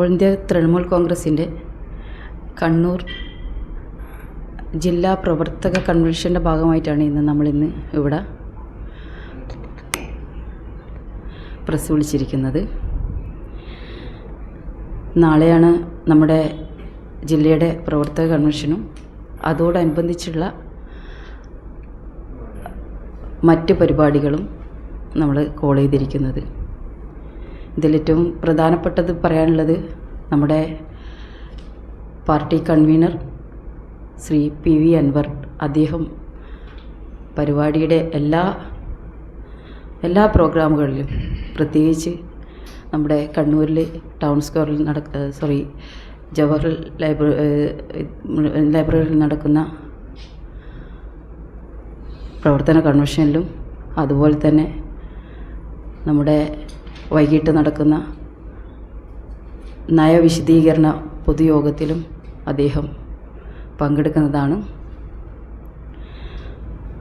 All India Trinamool കോൺഗ്രസിന്റെ കണ്ണൂർ ജില്ലാ പ്രവർത്തക കൺവെൻഷന്റെ ഭാഗമായിട്ടാണ് ഇന്ന് നമ്മളിന്ന് ഇവിടെ പ്രസ് വിളിച്ചിരിക്കുന്നത്. നാളെയാണ് നമ്മുടെ ജില്ലയുടെ പ്രവർത്തക കൺവെൻഷനും അതോടനുബന്ധിച്ചുള്ള മറ്റ് പരിപാടികളും നമ്മൾ കോൾ ചെയ്തിരിക്കുന്നത്. ഇതിലേറ്റവും പ്രധാനപ്പെട്ടത് പറയാനുള്ളത് നമ്മുടെ party convener Shri P V Anvar. അദ്ദേഹം പരിപാടിയുടെ എല്ലാ എല്ലാ പ്രോഗ്രാമുകളിലും പ്രത്യേകിച്ച് നമ്മുടെ കണ്ണൂരിൽ ടൗൺ സ്ക്വയറിൽ നടക്ക സോറി ജവഹർ ലൈബ്രറി ലൈബ്രറിയിൽ നടക്കുന്ന പ്രവർത്തന കൺവെൻഷനിലും അതുപോലെ തന്നെ നമ്മുടെ വൈകിട്ട് നടക്കുന്ന നയവിശദീകരണ പൊതുയോഗത്തിലും അദ്ദേഹം പങ്കെടുക്കുന്നതാണ്.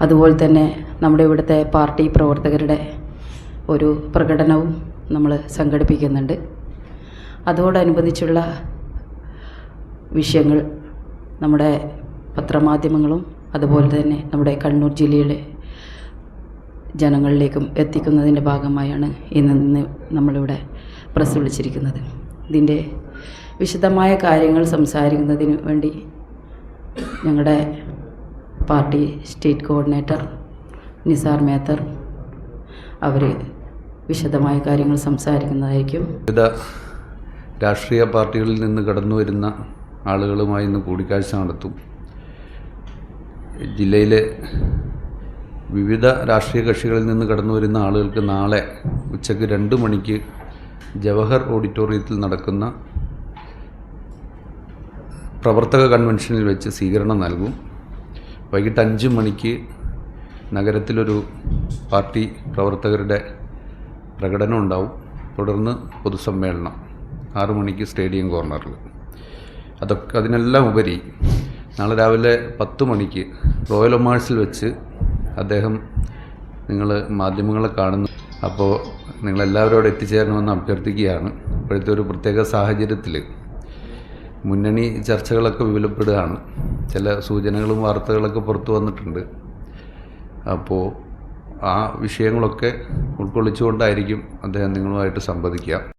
അതുപോലെ തന്നെ നമ്മുടെ ഇവിടുത്തെ പാർട്ടി പ്രവർത്തകരുടെ ഒരു പ്രകടനവും നമ്മൾ സംഘടിപ്പിക്കുന്നുണ്ട്. അതോടനുബന്ധിച്ചുള്ള വിഷയങ്ങൾ നമ്മുടെ പത്രമാധ്യമങ്ങളും അതുപോലെ തന്നെ നമ്മുടെ കണ്ണൂർ ജില്ലയിലെ ജനങ്ങളിലേക്കും എത്തിക്കുന്നതിന്റെ ഭാഗമായാണ് ഇന്ന് നിന്ന് നമ്മളിവിടെ പ്രസ് വിളിച്ചിരിക്കുന്നത് ഇതിന്റെ വിശദമായ കാര്യങ്ങൾ സംസാരിക്കുന്നതിന് വേണ്ടി ഞങ്ങളുടെ party state coordinator Nisar Methar അവർ വിശദമായ കാര്യങ്ങൾ സംസാരിക്കുന്നതായിരിക്കും. വിവിധ രാഷ്ട്രീയ പാർട്ടികളിൽ നിന്ന് കടന്നു വരുന്ന ആളുകളുമായി ഇന്ന് കൂടിക്കാഴ്ച നടത്തും. ജില്ലയിലെ വിവിധ രാഷ്ട്രീയ കക്ഷികളിൽ നിന്ന് കടന്നു വരുന്ന ആളുകൾക്ക് നാളെ ഉച്ചയ്ക്ക് രണ്ട് മണിക്ക് ജവഹർ ഓഡിറ്റോറിയത്തിൽ നടക്കുന്ന പ്രവർത്തക കൺവെൻഷനിൽ വെച്ച് സ്വീകരണം നൽകും. വൈകിട്ട് അഞ്ച് മണിക്ക് നഗരത്തിലൊരു പാർട്ടി പ്രവർത്തകരുടെ പ്രകടനം ഉണ്ടാവും. തുടർന്ന് പൊതുസമ്മേളനം ആറു മണിക്ക് സ്റ്റേഡിയം കോർണറിൽ. അതൊക്കെ അതിനെല്ലാം ഉപരി നാളെ രാവിലെ പത്ത് മണിക്ക് റോയൽ ഒമാഴ്സിൽ വെച്ച് അദ്ദേഹം നിങ്ങൾ മാധ്യമങ്ങളെ കാണുന്നു. അപ്പോൾ നിങ്ങളെല്ലാവരും അവിടെ എത്തിച്ചേരണമെന്ന് അഭ്യർത്ഥിക്കുകയാണ്. ഇപ്പോഴത്തെ ഒരു പ്രത്യേക സാഹചര്യത്തിൽ മുന്നണി ചർച്ചകളൊക്കെ വിപുലപ്പെടുകയാണ്. ചില സൂചനകളും വാർത്തകളൊക്കെ പുറത്തു വന്നിട്ടുണ്ട്. അപ്പോൾ ആ വിഷയങ്ങളൊക്കെ ഉൾക്കൊള്ളിച്ചുകൊണ്ടായിരിക്കും അദ്ദേഹം നിങ്ങളുമായിട്ട് സംവദിക്കുക.